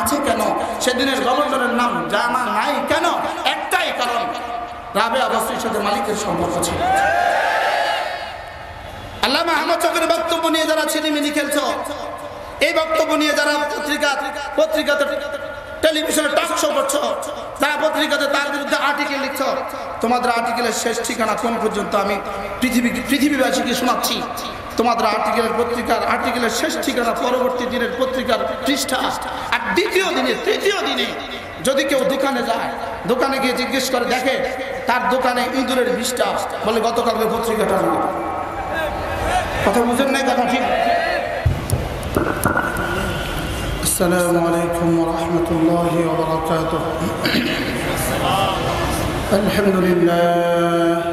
আছে কেন? সেদিনের গভর্নরের নাম জানা নাই কেন? একটাই কারণ, রাবে অবশ্যই সাথে মালিকের সম্পর্ক ছিল। আল্লাহ আহমদ চকের বক্তব্য নিয়ে যারা ছিনিমিনি খেলছ, এই বক্তব্য নিয়ে যারা পত্রিকা, পত্রিকাতে টেলিভিশনে টক শো করছ, যারা পত্রিকাতে তার বিরুদ্ধে আর্টিকেল লিখছ, তোমাদের আর্টিকেলের শেষ ঠিকানা কোন পর্যন্ত আমি পৃথিবী, পৃথিবীবাসীকে শোনাচ্ছি। তোমাদের আর্টিকেলের পত্রিকার আর্টিকেলের শেষ ঠিকানা পরবর্তী দিনের পত্রিকার পৃষ্ঠা আর দ্বিতীয় দিনে তৃতীয় দিনে যদি কেউ দোকানে যায় দোকানে গিয়ে জিজ্ঞেস করে দেখে তার দোকানে ইঁদুরের বিষটা বলে গতকালকে পত্রিকাটা নিয়ে কথা বুঝেন নাই কথা ঠিক السلام عليكم ورحمة الله وبركاته الحمد لله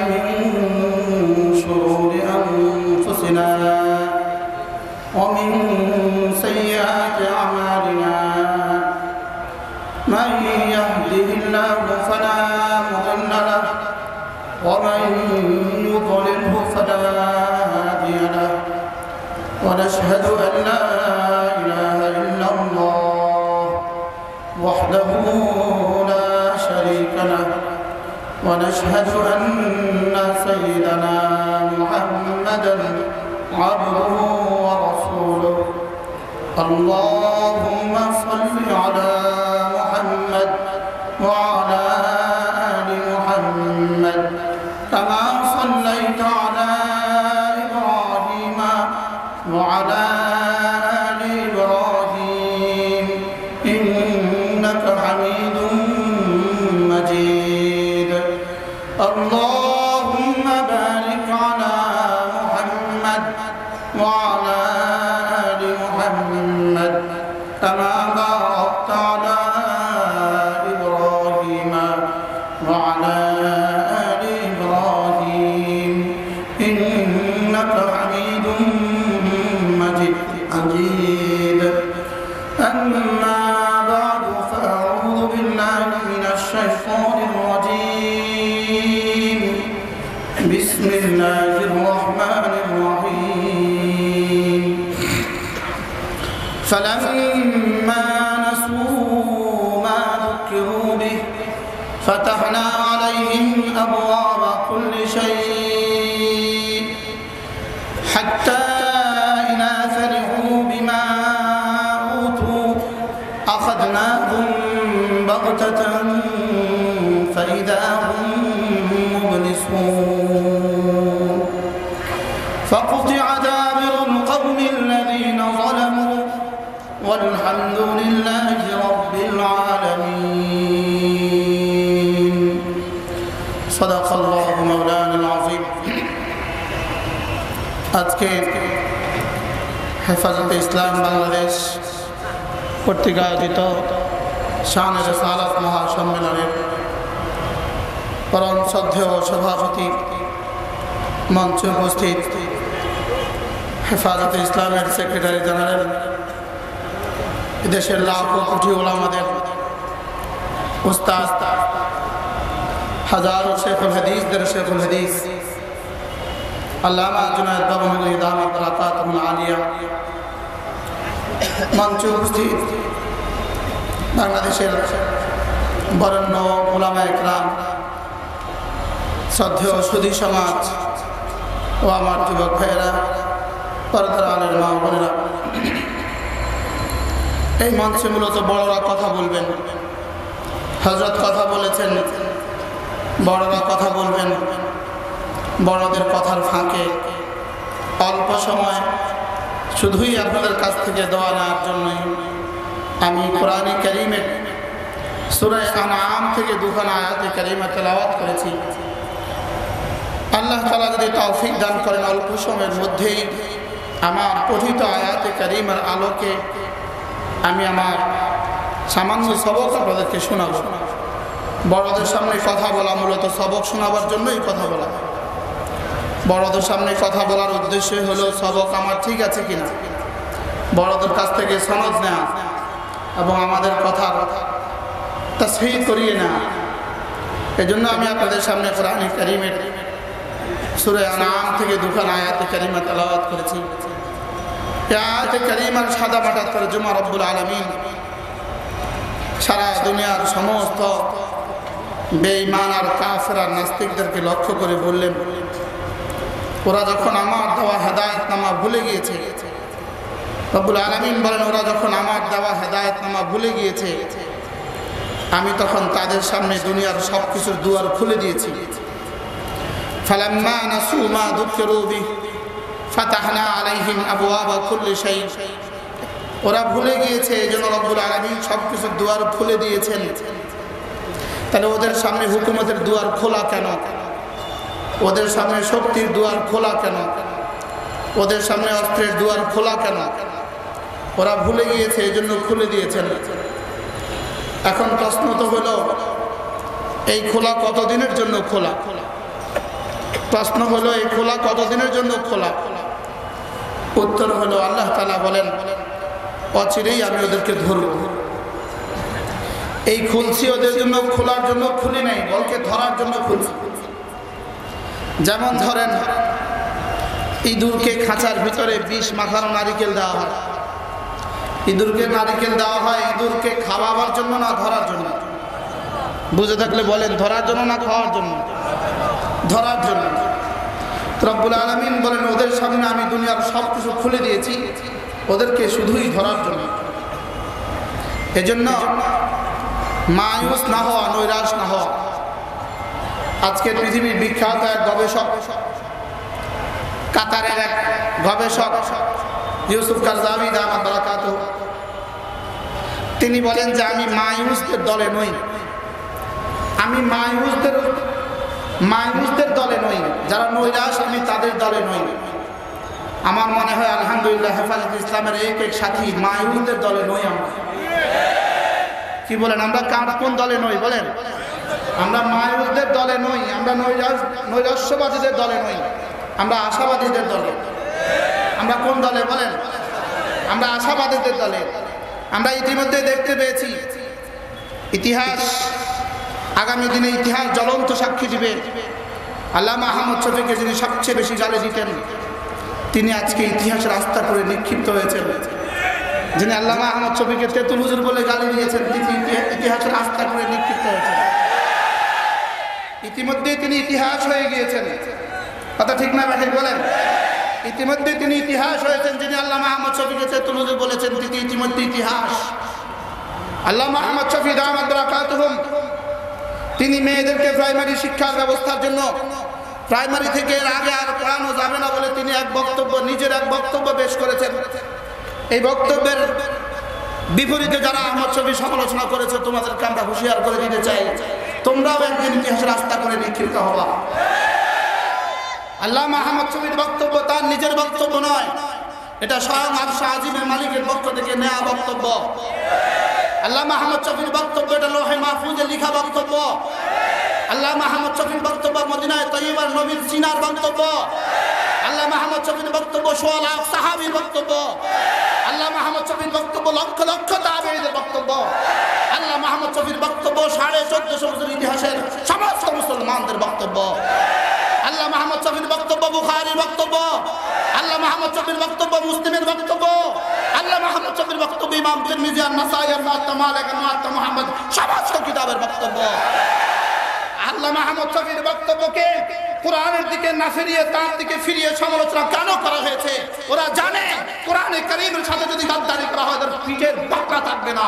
ونشهد أن لا إله إلا الله وحده لا شريك له ونشهد أن سيدنا محمدا عبده ورسوله. اللهم صل على محمد وعلى آل محمد كما أبواب كل شيء حتى إذا فرحوا بما أوتوا أخذناهم بغتة فإذا هم مبلسون فقطع دابر القوم الذين ظلموا والحمد لله আজকে হেফাজতে ইসলাম বাংলাদেশ কর্তৃক আয়োজিত শাহানের সালাত মহাসম্মেলনের পরম শ্রদ্ধেয় সভাপতি মঞ্চে উপস্থিত হেফাজতে ইসলামের সেক্রেটারি জেনারেল দেশের লাখ কোটি ওলামাদের উস্তাদ, হাজারো শেখুল হাদিস দের শেখুল হাদিস মঞ্চে বাংলাদেশের বরেণ্য ওলামা একরাম, শ্রদ্ধেয় সুধী সমাজ ও আমার যুবক ভাইয়েরা, পরদার মা বোনেরা, এই মঞ্চে মূলত বড়রা কথা বলবেন। হজরত কথা বলেছেন, বড়রা কথা বলবেন। বড়দের কথার ফাঁকে। অল্প সময় শুধুই আপনাদের কাছ থেকে দেওয়া নেওয়ার জন্যই আমি কোরআনে করিমের সুরায় আনাম থেকে দুখানা আয়াতে করিমা তেলাওয়াত করেছি। আল্লাহ তালা যদি তৌফিক দান করেন অল্প সময়ের মধ্যেই আমার পঠিত আয়াতে করিমের আলোকে আমি আমার সামান্য সবক আপনাদেরকে শোনাব। বড়দের সামনে কথা বলা মূলত সবক শোনাবার জন্যই কথা বলা। বড়দের সামনে কথা বলার উদ্দেশ্য হলো সবক আমার ঠিক আছে কিনা? বড়দের কাছ থেকে সনদ নেওয়া এবং আমাদের কথা তা সেই করিয়ে না এজন্য আমি আপনাদের সামনে কোরআন করিমের সুরে আনাম থেকে দুখান আয়াতে করিমা তেলাওয়াত করেছি। এই আয়াতে করিমার সাদা মাটা তর্জমা রব্বুল আলমিন সারা দুনিয়ার সমস্ত বেঈমান আর কাফের আর নাস্তিকদেরকে লক্ষ্য করে বললেন ওরা যখন আমার দেওয়া হেদায়ত নামা ভুলে গিয়েছে, রব্বুল আলমিন বলেন, ওরা যখন আমার দেওয়া হেদায়ত নামা ভুলে গিয়েছে, আমি তখন তাদের সামনে দুনিয়ার সব কিছুর দুয়ার খুলে দিয়েছি। ফালাম্মা নাসু মা দুঃখের ফাতাহনা আলাইহিম আবু আবা কুল্লি শাই ওরা ভুলে গিয়েছে এই জন্য রব্বুল আলমিন সব কিছুর দুয়ার খুলে দিয়েছেন। তাহলে ওদের সামনে হুকুমতের দুয়ার খোলা কেন? ওদের সামনে শক্তির দুয়ার খোলা কেন? ওদের সামনে অস্ত্রের দুয়ার খোলা কেন? ওরা ভুলে গিয়েছে এই জন্য খুলে দিয়েছেন। এখন প্রশ্ন তো হলো, এই খোলা কতদিনের জন্য খোলা? প্রশ্ন হলো, এই খোলা কতদিনের জন্য খোলা? উত্তর হলো, আল্লাহ তালা বলেন, অচিরেই আমি ওদেরকে ধরব। এই খুলছি ওদের জন্য, খোলার জন্য খুলি নাই, বলকে ধরার জন্য খুলছি। যেমন ধরেন, ইঁদুরকে খাঁচার ভিতরে বিষ মাখানো নারিকেল দেওয়া হয়। ইঁদুরকে নারিকেল দেওয়া হয়, ইঁদুরকে খাওয়াবার জন্য না ধরার জন্য? বুঝে থাকলে বলেন, ধরার জন্য না খাওয়ার জন্য? ধরার জন্য। রব্বুল আলমিন বলেন, ওদের সামনে আমি দুনিয়ার সব কিছু খুলে দিয়েছি। ওদেরকে শুধুই ধরার জন্য। এজন্য মায়ুস না হওয়া, নৈরাশ না হওয়া আজকের পৃথিবীর বিখ্যাত এক গবেষক, কাতারের এক গবেষক, ইউসুফ কারজামি দামাত বারাকাত তিনি বলেন যে, আমি মায়ুসদের দলে নই। আমি মায়ুসদের মায়ুসদের দলে নই। যারা নৈরাস আমি তাদের দলে নই। আমার মনে হয়, আলহামদুলিল্লাহ, হেফাজত ইসলামের এক এক সাথী মায়ুসদের দলে নই আমরা। কি বলেন, আমরা কার কোন দলে নই? বলেন। আমরা মায়ুসদের দলে নই, আমরা নৈরাস্যবাদীদের দলে নই, আমরা আশাবাদীদের দলে। আমরা কোন দলে বলেন? আমরা আশাবাদীদের দলে। আমরা ইতিমধ্যে দেখতে পেয়েছি, ইতিহাস, আগামী দিনে ইতিহাস জ্বলন্ত সাক্ষী দিবে। আল্লামা আহমদ শফিকে যিনি সবচেয়ে বেশি গালে দিতেন, তিনি আজকে ইতিহাসের আস্থা করে নিক্ষিপ্ত হয়েছেন। যিনি আল্লামা আহমদ শফিকে তেতুল হুজুর বলে গালি দিয়েছেন, তিনি ইতিহাসের আস্থা করে নিক্ষিপ্ত হয়েছেন। ইতিমধ্যে তিনি ইতিহাস হয়ে গিয়েছেন। কথা ঠিক না ভাই বলেন। ইতিমধ্যে তিনি ইতিহাস হয়েছেন, যিনি আল্লাহ আহমদ শফিকে হুজুর বলেছেন, তিনি ইতিমধ্যে ইতিহাস। আল্লাহ আহমদ শফি রহমদ রাকাতুহুম তিনি মেয়েদেরকে প্রাইমারি শিক্ষার ব্যবস্থার জন্য, প্রাইমারি থেকে এর আগে আর পড়ানো যাবে না বলে তিনি এক বক্তব্য, নিজের এক বক্তব্য পেশ করেছেন। এই বক্তব্যের বিপরীতে যারা আহমদ ছবি সমালোচনা করেছে, তোমাদেরকে আমরা হুঁশিয়ার করে দিতে চাই। তোমরাও একদিন ইতিহাসের রাস্তা করে নিক্ষিপ্ত হবা। আল্লাহ আহমদ ছবির বক্তব্য তার নিজের বক্তব্য নয়। এটা স্বয়ং আবসা আজিমের মালিকের পক্ষ থেকে নেওয়া বক্তব্য। আল্লাহ মাহমদ শফির বক্তব্য, এটা লোহে মাহফুজে লিখা বক্তব্য। আল্লাহ মাহমদ শফির বক্তব্য, মদিনায় তৈবার নবীর সিনার বক্তব্য। আল্লাহ মাহমদ শফির বক্তব্য সোয়াল সাহাবির বক্তব্য। আল্লাহ মাহমদ শফির বক্তব্য, লক্ষ লক্ষ তাবেদের বক্তব্য। শফির বক্তব্য, সাড়ে চোদ্দশো বছর ইতিহাসের সমস্ত মুসলমানদের বক্তব্য। আল্লাহ মাহমদ শফির বক্তব্য, বুখারির বক্তব্য। আল্লাহ মাহমদ শফির বক্তব্য, মুসলিমের বক্তব্য। আল্লাহ মাহমদ শফির বক্তব্য, ইমাম তিরমিজি আর নাসাই মালিক আর মুহাম্মদ, সমস্ত কিতাবের বক্তব্য। আল্লাহ মাহমদ শফির বক্তব্যকে কোরআনের দিকে না ফিরিয়ে, তার দিকে ফিরিয়ে সমালোচনা কেন করা হয়েছে? ওরা জানে, কোরআনে করিমের সাথে যদি গাদ্দারি করা হয়, তার পিঠের বাঁকড়া থাকবে না।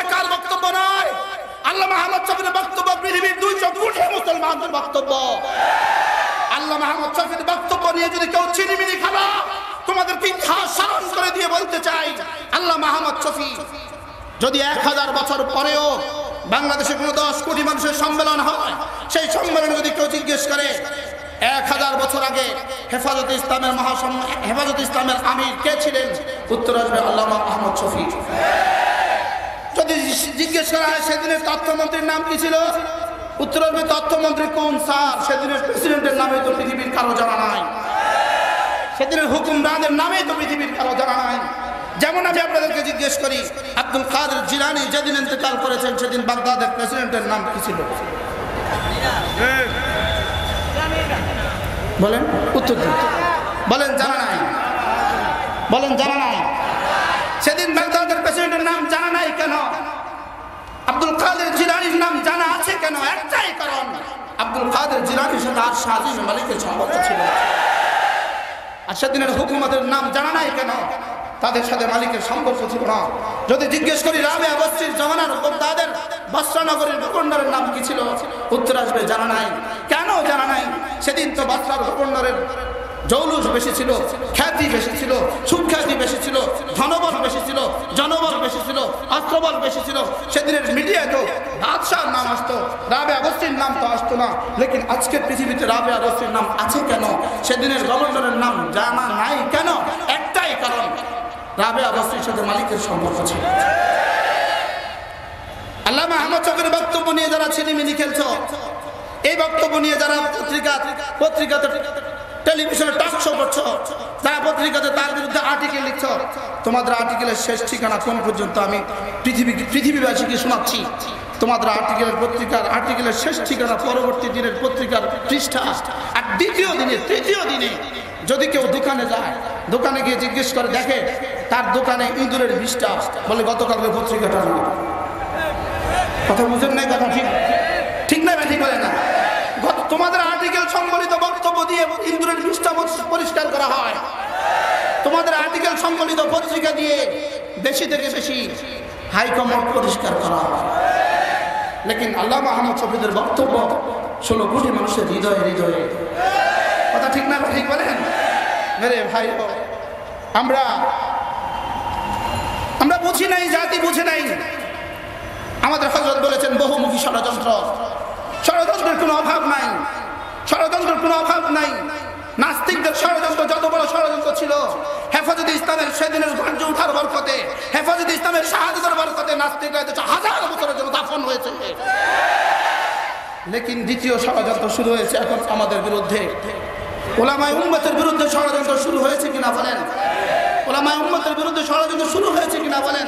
আল্লাহ বক্তব্য, পৃথিবীর বক্তব্য। আল্লাহ বক্তব্য নিয়ে যদি কেউ দিয়ে বলতে চাই আল্লাহ শফি, যদি এক হাজার বছর পরেও বাংলাদেশে কোনো দশ কোটি মানুষের সম্মেলন হয়, সেই সম্মেলনে যদি কেউ জিজ্ঞেস করে, এক হাজার বছর আগে হেফাজত ইসলামের মহাসম, হেফাজত ইসলামের আমির কে ছিলেন? উত্তর আসবে আল্লামা আহমদ শফি। জিজ্ঞেস করা হয়, সেদিনের তথ্যমন্ত্রীর নাম কি ছিল? উত্তর আসবে তথ্যমন্ত্রী কোন স্যার? সেদিনের প্রেসিডেন্টের নামে তো পৃথিবীর কারও জানা নাই। সেদিনের হুকুমরানের নামে তো পৃথিবীর কারও জানা নাই। যেমন আমি আপনাদেরকে জিজ্ঞেস করি, আব্দুল কাদের জিলানি যেদিন ইন্তেকাল করেছেন, সেদিন বাগদাদের প্রেসিডেন্টের নাম কি ছিল? বলেন, উত্তর বলেন, জানা নাই। বলেন, জানা নাই। সেদিন বাগদাদের প্রেসিডেন্টের নাম জানা নাই কেন? কাদের জিলানির নাম জানা আছে কেন? একটাই কারণ, আব্দুল কাদের জিলানির সাথে আর শাহিন মালিকের সম্পর্ক ছিল। আর সেদিনের হুকুমতের নাম জানা নাই কেন? তাদের সাথে মালিকের সম্পর্ক ছিল না। যদি জিজ্ঞেস করি রাবে অবস্থির জমানার তাদের বস্ত্রনগরীর ভূখণ্ডের নাম কি ছিল? উত্তর আসবে, জানা নাই। কেন জানা নাই? সেদিন তো বাস্তার ভূখণ্ডের জৌলুস বেশি ছিল, খ্যাতি বেশি ছিল, সুখ্যাতি বেশি ছিল, ধনবল বেশি ছিল, জনবল বেশি ছিল, অস্ত্রবল বেশি ছিল। সেদিনের মিডিয়াতেও বাদশার নাম আসতো, রাবে আগস্তির নাম তো আসতো না। লেকিন আজকের পৃথিবীতে রাবে আগস্তির নাম আছে কেন? সেদিনের গভর্নরের নাম জানা নাই কেন? একটাই কারণ, রাবে আগস্তির সাথে মালিকের সম্পর্ক ছিল। আল্লামা আহমদ চকের বক্তব্য নিয়ে যারা ছিনিমিনি খেলছ, এই বক্তব্য নিয়ে যারা পত্রিকা পত্রিকাতে টেলিভিশনে টক শো করছ যারা পত্রিকাতে তার বিরুদ্ধে আর্টিকেল লিখছ, তোমাদের আর্টিকেলের শেষ ঠিকানা কোন পর্যন্ত আমি পৃথিবী পৃথিবীবাসীকে শোনাচ্ছি? তোমাদের আর্টিকেলের পত্রিকার আর্টিকেলের শেষ ঠিকানা পরবর্তী দিনের পত্রিকার পৃষ্ঠা। আর দ্বিতীয় দিনে, তৃতীয় দিনে যদি কেউ দোকানে যায়, দোকানে গিয়ে জিজ্ঞেস করে, দেখে তার দোকানে ইঁদুরের বিষটা। বলে, গতকালকে পত্রিকাটা কথা বুঝেন নাই কথা ঠিক? ঠিক না ঠিক বলে না। তোমাদের আর্টিকেল সংবলিত বক্তব্য দিয়ে ইন্দুরের বিষটা পরিষ্কার করা হয়। তোমাদের আর্টিকেল সংবলিত পত্রিকা দিয়ে বেশি থেকে বেশি হাইকমান্ড পরিষ্কার করা হয়। লেকিন আল্লাহ আহমদ শফিদের বক্তব্য ষোলো কোটি মানুষের হৃদয়ে হৃদয়ে। কথা ঠিক না ঠিক বলেন? মেরে ভাই, আমরা আমরা বুঝি নাই, জাতি বুঝে নাই। আমাদের হজরত বলেছেন বহুমুখী ষড়যন্ত্র। ষড়যন্ত্রের কোনো অভাব নাই। ষড়যন্ত্রের কোনো অভাব নাই। নাস্তিকদের ষড়যন্ত্র যত বড় ষড়যন্ত্র ছিল, হেফাজত ইসলামের সেদিনের গঞ্জ উঠার বরকতে, হেফাজত ইসলামের শাহাদের বরকতে নাস্তিকরা হাজার বছরের জন্য দাফন হয়েছে। লেকিন দ্বিতীয় ষড়যন্ত্র শুরু হয়েছে এখন আমাদের বিরুদ্ধে। ওলামায় উম্মতের বিরুদ্ধে ষড়যন্ত্র শুরু হয়েছে কিনা বলেন? ওলামায় উম্মতের বিরুদ্ধে ষড়যন্ত্র শুরু হয়েছে কিনা বলেন?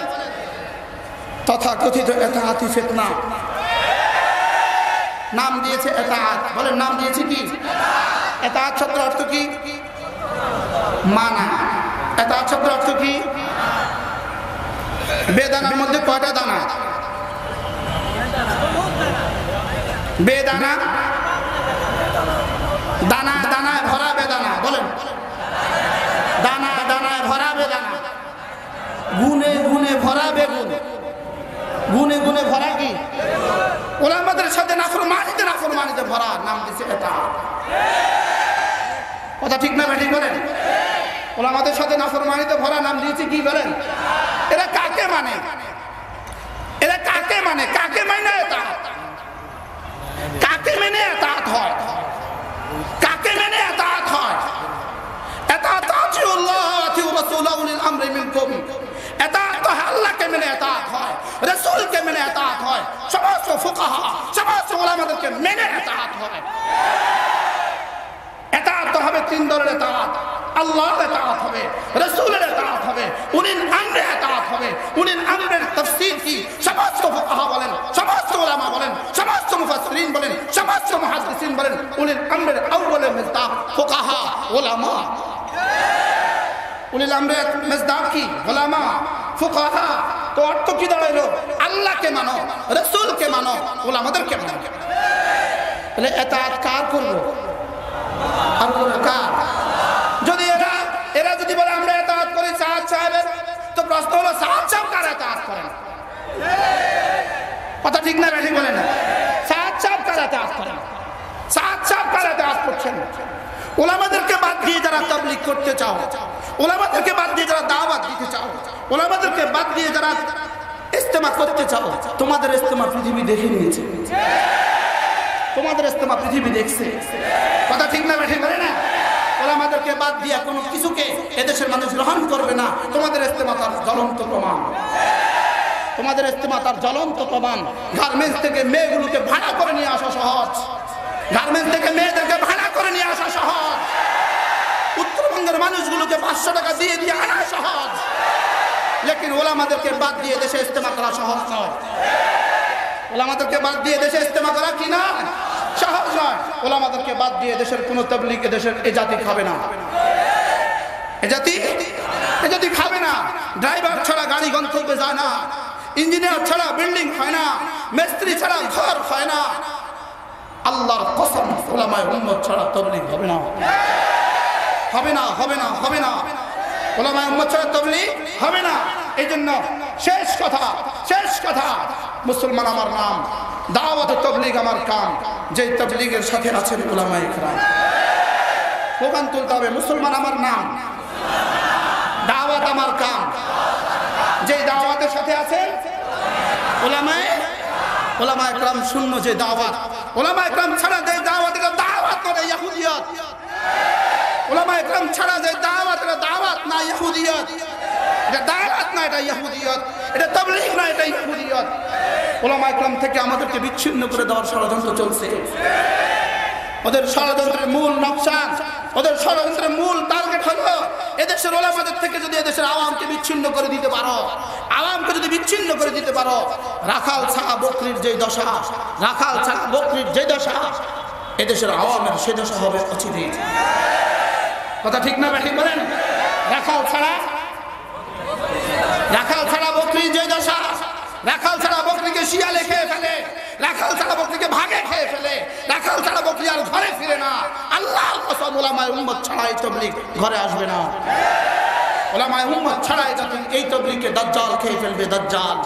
তথা কথিত এতাহাতি ফেতনা। নাম দিয়েছে এতাহাত বলেন, নাম দিয়েছে কি? এতাহাত শব্দের অর্থ কি? মানা। এতাহাত শব্দের অর্থ কি? বেদানার মধ্যে কয়টা দানা? বেদানা, দানা, দানায় ভরা বেদানা। বলেন। দানা, দানায় ভরা বেদানা। গুনে গুনে ভরা বেগুন। গুনে গুনে ভরা কি ওলামাদের সাথে নাফর মানিতে নাফর মানিতে ভরা, নাম দিছে এটা। কথা ঠিক না ঠিক বলেন? ওলামাদের সাথে নাফর মানিতে ভরা, নাম দিয়েছে কি বলেন? এরা কাকে মানে? এরা কাকে মানে? কাকে মানে এটা? কাকে মেনে এতাত হয়? কাকে মেনে এতাত হয়? এতাত রাসূলাহু লিল আমরি মিনকুম। আল্লাহকে মেনে এতাত হয়, রাসূলকে মেনে এতাত হয়, সমস্ত ফুকাহা, সমস্ত ওলামাদেরকে মেনে এতাত হয়। কি? ওলামা ফুকাহা, তো অর্থ কি দাঁড়াইলো? আল্লাহকে মানো, রাসূলকে মানো, ওলামাদেরকে মানো। তাহলে এতাত কার করব আর কার? যদি এরা এরা যদি বলে, আমরা এতাহাত করি সাহাদ সাহেবের, তো প্রশ্ন হলো, সাহাদ সাহেব কার এতাহাত করেন? কথা ঠিক না ঠিক বলে না। সাহাদ সাহেব কার এতাহাত করেন? সাহাদ সাহেব কার এতাহাত করছেন? ওলামাদেরকে বাদ দিয়ে যারা তাবলিগ করতে চাও ওলামাদেরকে বাদ দিয়ে যারা দাওয়াত দিতে চাও, ওলামাদেরকে বাদ দিয়ে যারা ইস্তেমা করতে চাও, তোমাদের ইস্তেমা পৃথিবী দেখে নিয়েছে। তোমাদের ইস্তেমা পৃথিবী দেখছে। কথা ঠিক না ঠিক না? ওরা আমাদেরকে বাদ দিয়া কোনো কিছুকে এদেশের মানুষ গ্রহণ করবে না। তোমাদের ইস্তেমা তার জ্বলন্ত প্রমাণ। তোমাদের ইস্তেমা তার জ্বলন্ত প্রমাণ। গার্মেন্টস থেকে মেয়েগুলোকে ভাড়া করে নিয়ে আসা সহজ। গার্মেন্টস থেকে মেয়েদেরকে ভাড়া করে নিয়ে আসা সহজ। উত্তরবঙ্গের মানুষগুলোকে পাঁচশো টাকা দিয়ে দিয়ে আনা সহজ। লেকিন ওলামাদেরকে বাদ দিয়ে দেশে ইস্তেমা করা সহজ নয়। ওলামাদেরকে বাদ দিয়ে দেশে ইস্তেমা করা কি না? সহজ নয়। ওলামাদেরকে বাদ দিয়ে দেশের কোন তবলিগ দেশের এ জাতি খাবে না। এ জাতি? এ জাতি খাবে না। ড্রাইভার ছাড়া গাড়ি গন্তব্যে যায় না। ইঞ্জিনিয়ার ছাড়া বিল্ডিং হয় না। মিস্ত্রি ছাড়া ঘর হয় না। আল্লাহর কসম ওলামায় উম্মত ছাড়া তবলিগ হবে না। হবে না হবে না হবে না। ওলামায় উম্মত ছাড়া তবলিগ হবে না। এই জন্য শেষ কথা শেষ কথা, মুসলমান আমার নাম, দাওয়াত তবলিগ আমার কাম যে তবলিগের সাথে আছেন ওলামায় ইকরাম স্লোগান তুলতে হবে, মুসলমান আমার নাম। দাওয়াত আমার কাম যে দাওয়াতের সাথে আছেন ওলামায় ওলামা একরাম শূন্য যে দাওয়াত। ওলামা একরাম ছাড়া যে দাওয়াত দাওয়াত না এটা ইহুদিয়ত ওলামা একরাম ছাড়া যে দাওয়াত, এটা দাওয়াত না ইহুদিয়ত। এটা দাওয়াত না, এটা ইহুদিয়ত। এটা তাবলীগ না, এটা ইহুদিয়ত। ওলামা একরাম থেকে আমাদেরকে বিচ্ছিন্ন করে দেওয়ার ষড়যন্ত্র চলছে। ওদের ষড়যন্ত্রের মূল নকশা, ওদের ষড়যন্ত্রের মূল টার্গেট হলো, এদেশের ওলামাদের থেকে যদি এদেশের আওয়ামকে বিচ্ছিন্ন করে দিতে পারো, আওয়ামকে যদি বিচ্ছিন্ন করে দিতে পারো, রাখাল ছাড়া বকরির যে দশা, রাখাল ছাড়া বকরির যে দশা, এদেশের আওয়ামের সে দশা হবে অচিরে কথা ঠিক না ঠিক বলেন? রাখাল ছাড়া? রাখাল ছাড়া বকরির যে দশা। রাখাল ছাড়া বকরিকে শিয়ালে খেয়ে ফেলে। রাখাল ছাড়া বকরিকে ভাগে খেয়ে ফেলে। রাখাল ছাড়া বকরি আর ঘরে ফিরে না। আল্লাহ কসম ওলামায় উম্মত ছাড়া এই তবলিগ ঘরে আসবে না। ওলামায় উম্মত ছাড়া এই এই তবলিগকে দাজ্জাল খেয়ে ফেলবে, দাজ্জাল।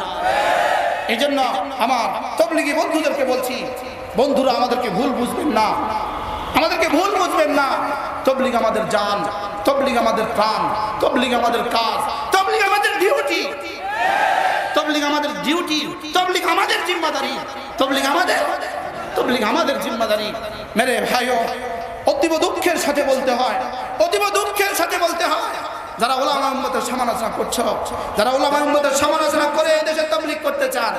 এই জন্য আমার তবলিগি বন্ধুদেরকে বলছি, বন্ধুরা আমাদেরকে ভুল বুঝবেন না। আমাদেরকে ভুল বুঝবেন না। তবলিগ আমাদের জান, তবলিগ আমাদের প্রাণ, তবলিগ আমাদের কাজ, তবলিগ আমাদের ডিউটি তবলিগ আমাদের ডিউটি তবলিগ আমাদের জিম্মাদারি, তবলিগ আমাদের তবলিগ আমাদের জিম্মাদারি। মেরে ভাইও, অতীব দুঃখের সাথে বলতে হয়, অতীব দুঃখের সাথে বলতে হয়। যারা ওলামা উম্মতের সমালোচনা করছ, যারা ওলামা উম্মতের সমালোচনা করে এই দেশে তবলিগ করতে চান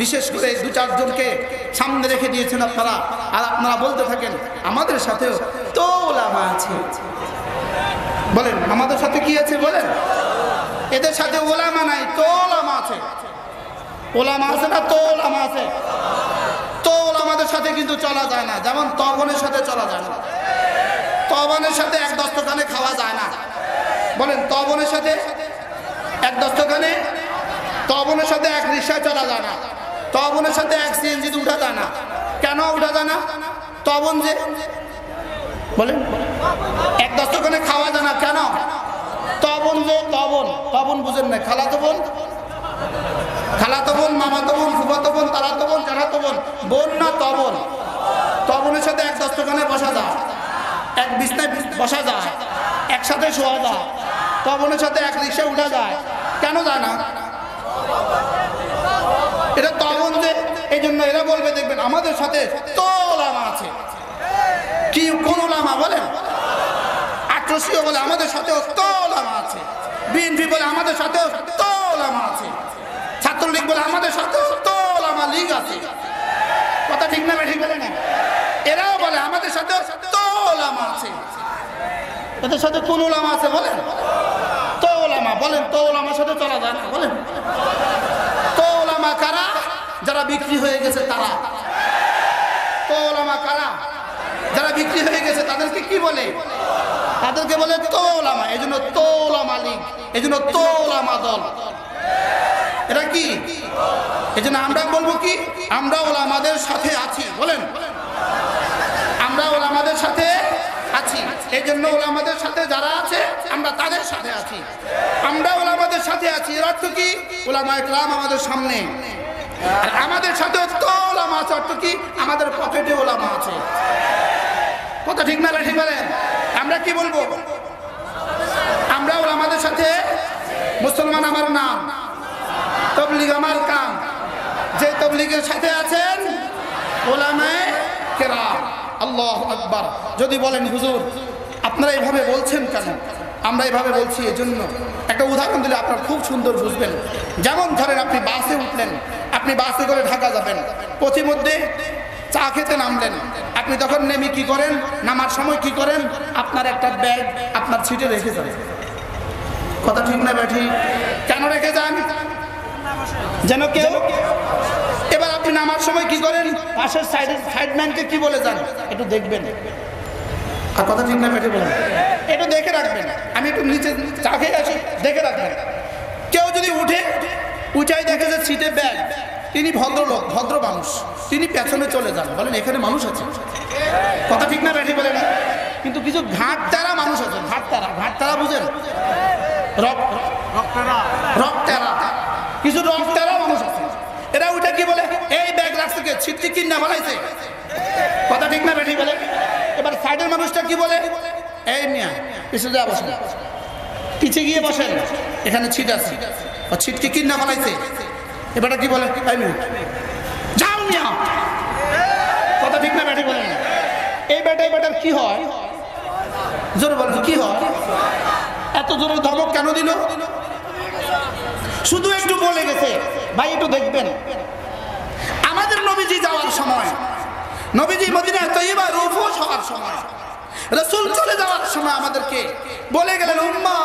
বিশেষ করে দু চারজনকে সামনে রেখে দিয়েছেন আপনারা। আর আপনারা বলতে থাকেন, আমাদের সাথেও তো ওলামা আছে। বলেন, আমাদের সাথে কি আছে বলেন? এদের সাথে ওলামা নাই, তো ওলামা আছে। ওলামা আছে না, তো ওলামা আছে। তো ওলামাদের সাথে কিন্তু চলা যায় না, যেমন তবনের সাথে চলা যায় না। তবনের সাথে এক দস্তখানে খাওয়া যায় না। বলেন তবনের সাথে এক দস্তখানে তবনের সাথে এক রিক্সায় চলা যায় না। তবনের সাথে এক সিএনজিতে উঠা যায় না কেন উঠা যায় না তবন যে বলেন। এক দস্তখানে খাওয়া যায় না কেন? তবন যে তবন তবন বুঝেন না খালাতো বোন খালাতো বোন মামাতো বোন ফুফাতো বোন তালাতো বোন জানাতো বোন বোন না তবন তবনের সাথে এক দস্তখানে বসা যায়। এক বিছনায় বসা যায়। একসাথে শোয়া যায়। তবনের সাথে এক রিক্সা উঠা যায়। কেন যায় না? এটা তবন যে এই জন্য এরা বলবে, দেখবেন আমাদের সাথে তোলামা আছে। কি, কোন লামা বলেন? আট্রসিও বলে আমাদের সাথেও তোলামা আছে। বিএনপি বলে আমাদের সাথেও তোলামা আছে। ছাত্রলীগ বলে আমাদের সাথেও তোলামা লীগ আছে। কথা ঠিক না, ঠিক বলে না? এরাও বলে আমাদের সাথে তোলামা আছে। এদের সাথে কোন লামা আছে বলেন? তোলামা বলেন তো লামার সাথে চলা যায় না, বলেন। বিক্রি হয়ে গেছে তারা। কারা? যারা বিক্রি হয়ে গেছে, তাদেরকে কি বলে? তাদেরকে বলে তোলামা এই জন্য তোলামা লীগ, এই জন্য তোলামা দল। এটা কি? এই জন্য আমরা বলব কি? আমরা ওলামাদের সাথে আছি, বলেন। আমরা ওলামাদের সাথে আছি, এই জন্য ওলামাদের সাথে যারা আছে, আমরা তাদের সাথে আছি। আমরা ওলামাদের সাথে আছি, এর অর্থ কি? ওলামা ইকরাম আমাদের সামনে। আমাদের সাথে তো ওলামা আছে কি? আমাদের পকেটে ওলামা আছে। কথা ঠিক না ঠিক বলেন? আমরা কি বলব? আমরা ওলামাদের সাথে মুসলমান আমার নাম। তবলিগ আমার কাম যে তবলিগের সাথে আছেন ওলামায়ে কেরাম। আল্লাহ আকবার। যদি বলেন, হুজুর, আপনারা এইভাবে বলছেন কেন? আমরা এইভাবে বলছি, এজন্য একটা উদাহরণ দিলে আপনারা খুব সুন্দর বুঝবেন। যেমন ধরেন আপনি বাসে উঠলেন আপনি বাসে করে ঢাকা যাবেন। পথিমধ্যে চা খেতে নামলেন। আপনি তখন নেমে কি করেন? নামার সময় কি করেন? আপনার একটা ব্যাগ আপনার সিটে রেখে যাবেন। কথা ঠিক না ব্যাঠি? কেন রেখে যান? যেন কেউ এবার আপনি নামার সময় কি করেন? পাশের সাইডের সাইডম্যানকে কি বলে যান? একটু দেখবেন। আর কথা ঠিক না ব্যাঠি বলেন। একটু দেখে রাখবেন। আমি একটু নিচে চা খেয়ে আসি দেখে রাখবেন। কেউ যদি উঠে উঠাই দেখে যে সিটে ব্যাগ। তিনি ভদ্রলোক ভদ্র মানুষ। তিনি পেছনে চলে যান। বলেন এখানে মানুষ আছে? কথা ঠিক না ব্যাঠি বলেন কিন্তু কিছু ঘাট তারা মানুষ আছে। ঘাট তারা ঘাট তারা বুঝেন? রক রক তারা কিছু রক তারা মানুষ আছে। এরা উঠে কি বলে? এই ব্যাগ রাখছে কে? ছিটকি কিনা ফেলাইছে। কথা ঠিক না ব্যাঠি বলে? এবার সাইডের মানুষটা কি বলে? এই মিয়া পিছনে যা বসেন। পিছিয়ে গিয়ে বসেন। এখানে ছিট আছে। ছিটকে কিনা ফেলাইছে। এবারটা কি বলে? এই মিয়া। যাও মিয়া। কথা ঠিক না ব্যাঠি বলেন এই ব্যাটা এই ব্যাটার কি হয়? জোরে বলেন কি হয়? এত জোরে ধমক কেন দিল? শুধু একটু বলে গেছে। ভাই, একটু দেখবেন। আমাদের নবীজি যাওয়ার সময়, নবীজি মদিনা তৈবা রুফোস হওয়ার সময়, রসুল চলে যাওয়ার সময় আমাদেরকে বলে গেলেন, উম্মা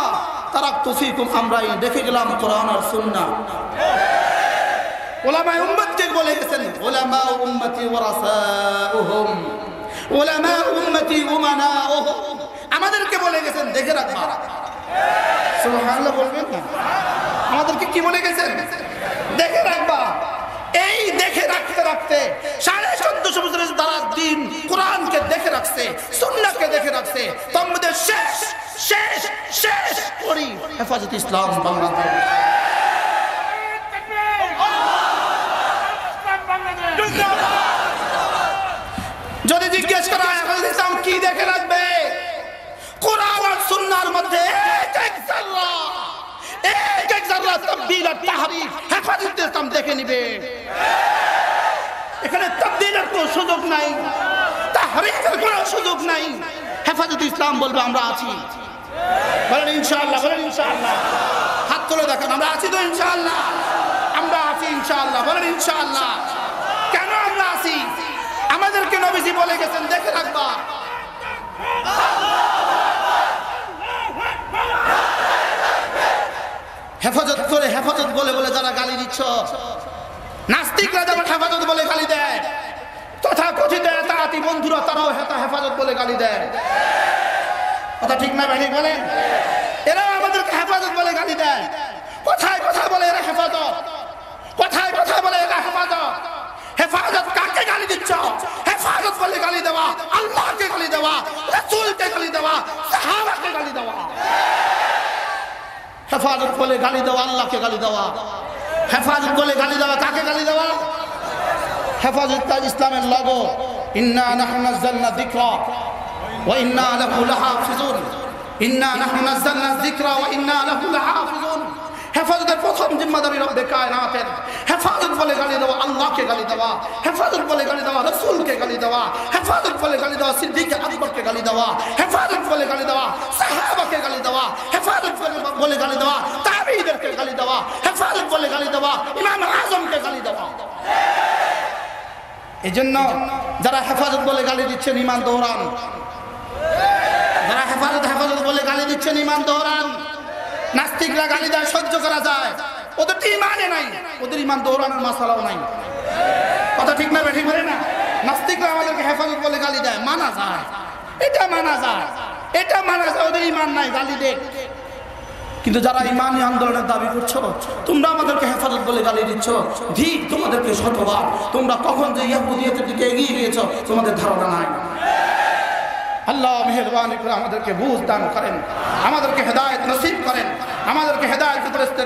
তারা তুফিকুম আমরাই দেখে গেলাম কোরআন আর সুন্না ওলামায় উম্মতকে বলে গেছেন? ওলামা উম্মতি ওয়ারাসাউহুম। ওলামা উম্মতি উমানাউহুম। আমাদেরকে বলে গেছেন, দেখে রাখবা সুবহানাল্লাহ বলবেন না? আমাদেরকে কি বলে গেছেন? দেখে রাখবা এই দেখে রাখতে রাখতে সাড়ে চোদ্দশো বছরের দ্বারা দিন কোরআনকে দেখে রাখছে সুন্নাকে দেখে রাখছে। তোমাদের শেষ শেষ শেষ করি হেফাজত ইসলাম বাংলাদেশ যদি জিজ্ঞেস করা হয় হেফাজত ইসলাম কি দেখে রাখবে কোরআন আর সুন্নাহর মধ্যে এক এক জাররা এক এক জাররা তাবদীল আর তাহরিফ হেফাজত ইসলাম দেখে নিবে। এখানে তাবদীলের কোনো সুযোগ নাই। তাহরিফের কোনো সুযোগ নাই। হেফাজত ইসলাম বলবে, আমরা আছি। বলেন, ইনশাআল্লাহ বলেন, ইনশাআল্লাহ। হাত তুলে দেখেন, আমরা আছি তো, ইনশাআল্লাহ? আমরা আছি, ইনশাআল্লাহ। বলেন, ইনশাআল্লাহ। কেন আমরা আছি? আমাদেরকে নবীজি বলে গেছেন, দেখে রাখবা। হেফাজত করে হেফাজত বলে বলে যারা গালি দিচ্ছ। নাস্তিকরা যেমন হেফাজত বলে গালি দেয় তথা কথিত তাঁতি বন্ধুরা তারাও হেতা হেফাজত বলে গালি দেয়। কথা ঠিক না ভাই, বলেন? এরাও আমাদেরকে হেফাজত বলে গালি দেয়। কোথায় কথা বলে এরা হেফাজত। কোথায় কথা বলে এরা হেফাজত। হেফাজত কাকে গালি দিচ্ছ? হেফাজত বলে গালি দেওয়া, আল্লাহকে গালি দেওয়া, রসুলকে গালি দেওয়া, সাহাবাকে গালি দেওয়া। হেফাজত বলে গালি দেওয়া, আল্লাহকে গালি দেওয়া। হেফাজত বলে গালি দেওয়া, কাকে গালি দেওয়া? হেফাজত তাজ ইসলামের লগো। ইন্না নাহনু নাযালনা যিকরা ওয়া ইন্না লাহু লাহাফিজুন। ইন্না নাহনু নাযালনা যিকরা ওয়া ইন্না লাহু লাহাফিজুন। হেফাজতের প্রথম জিম্মাদারি রব্বে কায়নাতের। হেফাজত বলে গালি দেওয়া আল্লাহকে গালি দেওয়া। হেফাজত বলে গালি দেওয়া রসুলকে গালি দেওয়া। হেফাজত বলে গালি দেওয়া সিদ্দিক আকবরকে গালি দেওয়া। হেফাজত বলে গালি দেওয়া সাহাবাকে গালি দেওয়া। হেফাজত বলে গালি দেওয়া তাবিদেরকে গালি দেওয়া। হেফাজত বলে গালি দেওয়া ইমাম আজমকে গালি দেওয়া। এই জন্য যারা হেফাজত বলে গালি দিচ্ছেন ইমান দৌড়ান। যারা হেফাজত হেফাজত বলে গালি দিচ্ছেন ইমান দৌড়ান। নাস্তিকরা গালি দেয়, সহ্য করা যায়। ওদের তো ইমানে নাই। ওদের ইমান দৌড়ানোর মশালাও নাই। কথা ঠিক না ঠিক না? নাস্তিকরা আমাদেরকে হেফাজত বলে গালি দেয়, মানা যায়। এটা মানা যায়। এটা মানা যায়, ওদের ইমান নাই, গালি দেখ কিন্তু যারা ইমানি আন্দোলনের দাবি করছ, তোমরা আমাদেরকে হেফাজত বলে গালি দিচ্ছ। ঠিক তোমাদেরকে শতবার তোমরা কখন যে ইয়াহুদিয়তের দিকে এগিয়ে গিয়েছ, তোমাদের ধারণা নাই। আল্লাহ মেহরবানি করে আমাদেরকে বুঝ দান করেন। আমাদেরকে হেদায়ত নসিব করেন। আমাদেরকে হেদায়ত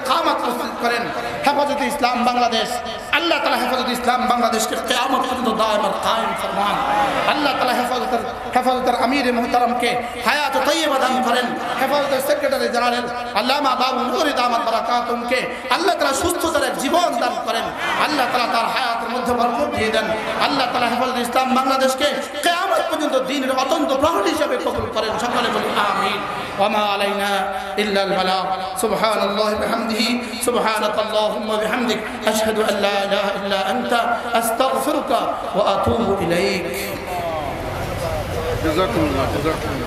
কামত নসিব করেন। হেফাজত ইসলাম বাংলাদেশ। আল্লাহ তালা হেফাজত ইসলাম বাংলাদেশকে কেয়ামত পর্যন্ত দায়মত কায়েম ফরমান। আল্লাহ তালা হেফাজতের হেফাজতের আমির মোহতারামকে হায়াত তৈবা দান করেন। হেফাজতের সেক্রেটারি জেনারেল আল্লামা বাবু নুরি দামাত বারাকাতুমকে আল্লাহ তালা সুস্থতার জীবন দান করেন। আল্লাহ তালা তার হায়াতের মধ্যে বরকত দিয়ে দেন। আল্লাহ তালা হেফাজত ইসলাম বাংলাদেশকে কেয়ামত পর্যন্ত দিনের অত্যন্ত প্রহরী হিসাবে কবুল করেন সকলে বলি আমিন ওমা আলাইনা ইল্লা আল বালাগ সুবহানাল্লাহি বিহামদিহি সুবহানাক আল্লাহুম্মা বিহামদিক আশহাদু আন লা ইলাহা ইল্লা আনতা আস্তাগফিরুকা ওয়া আতুবু ইলাইক جزاكم الله جزاكم الله